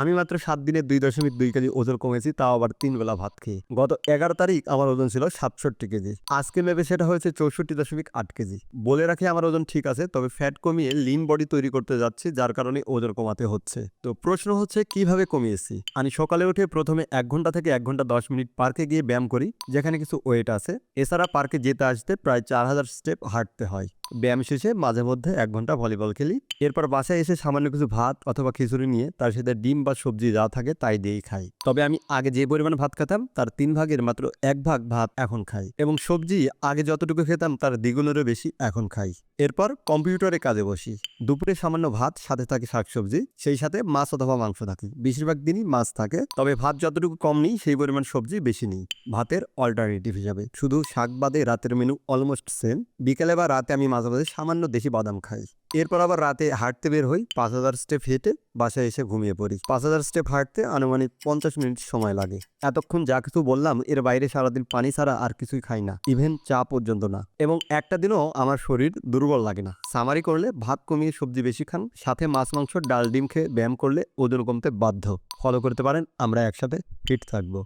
আমি মাত্র সাত দিনে দুই দশমিক দুই কেজি ওজন কমেছি, তাও আবার তিন বেলা ভাত খেয়ে। গত এগারো তারিখ আমার ওজন ছিল সাতষট্টি কেজি। আজকে মেপে সেটা হয়েছে চৌষট্টি দশমিক আট কেজি। বলে রাখি আমার ওজন ঠিক আছে, তবে ফ্যাট কমিয়ে লিন বডি তৈরি করতে যাচ্ছি, যার কারণে ওজন কমাতে হচ্ছে। তো প্রশ্ন হচ্ছে, কীভাবে কমিয়েছি? আমি সকালে উঠে প্রথমে এক ঘণ্টা থেকে এক ঘণ্টা দশ মিনিট পার্কে গিয়ে ব্যায়াম করি, যেখানে কিছু ওয়েট আছে। এছাড়া পার্কে যেতে আসতে প্রায় চার হাজার স্টেপ হাঁটতে হয়। ব্যায়াম শেষে মাঝে মধ্যে এক ঘণ্টা ভলিবল খেলি। এরপর বাসায় এসে সামান্য কিছু ভাত অথবা খিচুড়ি নিয়ে তার সাথে ডিম বা সবজি যা থাকে তাই দিয়েই খাই। তবে আমি আগে যে পরিমাণ ভাত খেতাম, তার তিন ভাগের মাত্র এক ভাগ ভাত এখন খাই এবং সবজি আগে যতটুকু খেতাম, তার দ্বিগুণেরও বেশি এখন খাই। এরপর কম্পিউটারে কাজে বসি। দুপুরে সামান্য ভাত, সাথে থাকে শাকসবজি, সেই সাথে মাছ অথবা মাংস থাকে। বেশিরভাগ দিনই মাছ থাকে, তবে ভাত যতটুকু কম নেই, সেই পরিমাণ সবজি বেশি নিই। ভাতের অল্টারনেটিভ হিসাবে। শুধু শাক বাদে রাতের মেনু অলমোস্ট সেম বিকেলে বা রাতে আমি মাঝে মাঝে সামান্য দেশি বাদাম খাই। এরপর আবার রাতে হাঁটতে বের হই, পাঁচ হাজার স্টেপ হেঁটে বাসায় এসে ঘুমিয়ে পড়ি। পাঁচ হাজার স্টেপ হাঁটতে আনুমানিক পঞ্চাশ মিনিট সময় লাগে। এতক্ষণ যা কিছু বললাম, এর বাইরে সারাদিন পানি ছাড়া আর কিছুই খাই না। ইভেন চা পর্যন্ত না। এবং একটা দিনও আমার শরীর দুর্বল লাগে না। সামারি করলে ভাত কমিয়ে সবজি বেশি খান, সাথে মাছ, মাংস, ডাল, ডিম খেয়ে ব্যায়াম করলে ওজন কমতে বাধ্য। ফলো করতে পারেন, আমরা একসাথে ফিট থাকব।